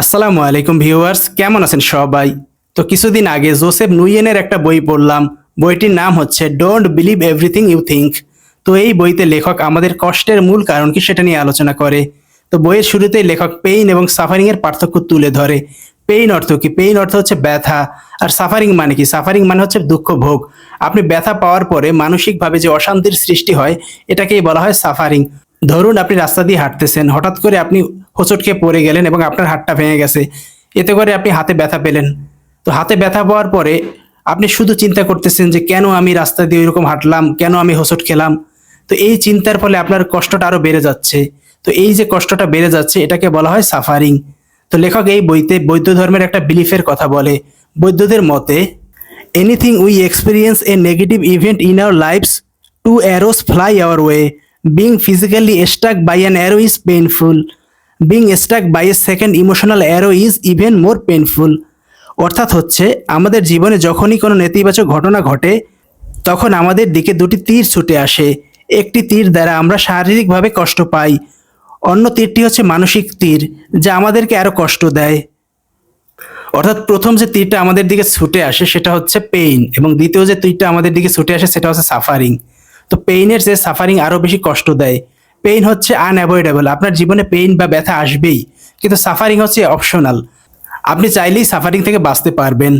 আসসালামু আলাইকুম ভিউয়ার্স, কেমন আছেন সবাই? তো কিছুদিন আগে জোসেফ নুইয়েনের একটা বই পড়লাম। বইটির নাম হচ্ছে don't believe everything you think তো এই বইতে লেখক আমাদের কষ্টের মূল কারণ কি সেটা নিয়ে আলোচনা করে। তো বইয়ের শুরুতেই লেখক পেইন এবং সাফারিং এর পার্থক্য তুলে ধরে। পেইন অর্থ কি? পেইন অর্থ হচ্ছে ব্যথা। আর সাফারিং মানে কি? সাফারিং মানে হচ্ছে দুঃখ ভোগ। আপনি ব্যথা পাওয়ার পরে মানসিকভাবে যে অশান্তির সৃষ্টি হয়, এটাকেই বলা হয় সাফারিং ধরুন আপনি রাস্তা দিয়ে হাঁটতেছেন, হঠাৎ করে আপনি হোঁচটকে পড়ে গেলেন এবং আপনার হাতটা ভেঙে গেছে। এতে করে আপনি হাতে ব্যথা পেলেন। তো হাতে ব্যথা পাওয়ার পরে আপনি শুধু চিন্তা করতেছেন যে, কেন আমি রাস্তা দিয়ে এরকম হাঁটলাম? কেন আমি হোঁচট খেলাম? তো এই চিন্তার ফলে আপনার কষ্টটা আরও বেড়ে যাচ্ছে। তো এই যে কষ্টটা বেড়ে যাচ্ছে, এটাকে বলা হয় সাফারিং তো লেখক এই বইতে বৌদ্ধ ধর্মের একটা বিলিফের কথা বলে। বৌদ্ধদের মতে anything we experience a negative event in our lives two arrows fly our way being physically stuck by an arrow is painful being stuck by a second emotional arrow is even more painful অর্থাৎ হচ্ছে, আমাদের জীবনে যখনই কোনো নেতিবাচক ঘটনা ঘটে, তখন আমাদের দিকে দুটি তীর ছুটে আসে। একটি তীর দ্বারা আমরা শারীরিকভাবে কষ্ট পাই, অন্য তীরটি হচ্ছে মানসিক তীর, যা আমাদেরকে আরও কষ্ট দেয়। অর্থাৎ প্রথম যে তীরটা আমাদের দিকে ছুটে আসে, সেটা হচ্ছে পেইন এবং দ্বিতীয় যে তীরটা আমাদের দিকে ছুটে আসে, সেটা হচ্ছে সাফারিং তো পেইনের যে সাফারিং আরও বেশি কষ্ট দেয়। পেইন হচ্ছে আনঅ্যাভয়েডেবল আপনার জীবনে পেইন বা ব্যথা আসবেই, কিন্তু সাফারিং হচ্ছে অপশনাল আপনি চাইলেই সাফারিং থেকে বাঁচতে পারবেন।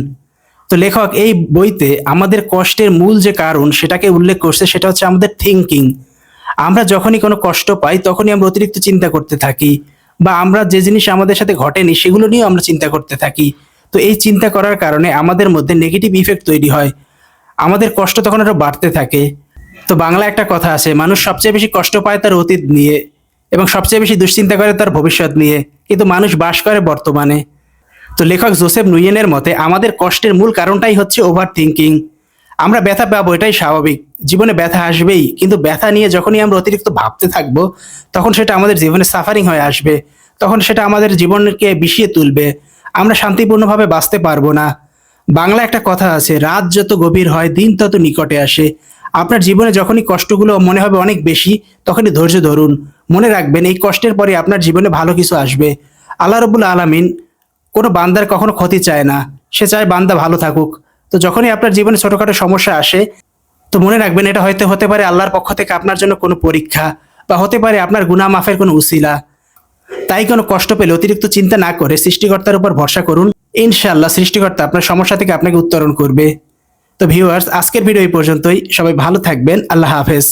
তো লেখক, এই বইতে আমাদের কষ্টের মূল যে কারণ সেটাকে উল্লেখ করছে, সেটা হচ্ছে আমাদের থিঙ্কিং আমরা যখনই কোনো কষ্ট পাই, তখনই আমরা অতিরিক্ত চিন্তা করতে থাকি, বা আমরা যে জিনিস আমাদের সাথে ঘটেনি, সেগুলো নিয়েও আমরা চিন্তা করতে থাকি। তো এই চিন্তা করার কারণে আমাদের মধ্যে নেগেটিভ ইফেক্ট তৈরি হয়। আমাদের কষ্ট তখন আরও বাড়তে থাকে। তো বাংলা একটা কথা আছে, মানুষ সবচেয়ে বেশি কষ্ট পায় তার অতীত নিয়ে এবং সবচেয়ে বেশি দুশ্চিন্তা করে তার ভবিষ্যৎ নিয়ে। কিন্তু মানুষ বাস করে বর্তমানে। তো লেখক জোসেফ নুইয়েনের মতে, আমাদের কষ্টের মূল কারণটাই হচ্ছে ওভার থিঙ্কিং আমরা ব্যথা পাবো, এটাই স্বাভাবিক। জীবনে ব্যথা আসবেই, কিন্তু ব্যথা নিয়ে যখনই আমরা অতিরিক্ত ভাবতে থাকব, তখন সেটা আমাদের জীবনে সাফারিং হয়ে আসবে। তখন সেটা আমাদের জীবনকে বিষিয়ে তুলবে। আমরা শান্তিপূর্ণভাবে বাঁচতে পারব না। বাংলা একটা কথা আছে, রাত যত গভীর হয়, দিন তত নিকটে আসে। আপনার জীবনে যখনই কষ্টগুলো মনে হবে অনেক বেশি, তখনই ধৈর্য ধরুন। মনে রাখবেন, এই কষ্টের পরে আপনার জীবনে ভালো কিছু আসবে। আল্লাহ রবুল আলামিন কোনো বান্দার কখনো ক্ষতি চায় না। সে চায় বান্দা ভালো থাকুক। তো যখনই আপনার জীবনে ছোটখাটো সমস্যা আসে, তো মনে রাখবেন, এটা হয়তো হতে পারে আল্লাহর পক্ষ থেকে আপনার জন্য কোনো পরীক্ষা বা হতে পারে আপনার গুনাহ মাফের কোনো উসিলা। তাই কোনো কষ্ট পেলে অতিরিক্ত চিন্তা না করে সৃষ্টিকর্তার উপর ভরসা করুন। ইনশাআল্লাহ সৃষ্টিকর্তা আপনার সমস্যা থেকে আপনাকে উত্তরণ করবে। তো ভিউয়ার্স আজকের ভিডিও এই পর্যন্তই। সবাই ভালো থাকবেন। আল্লাহ হাফেজ।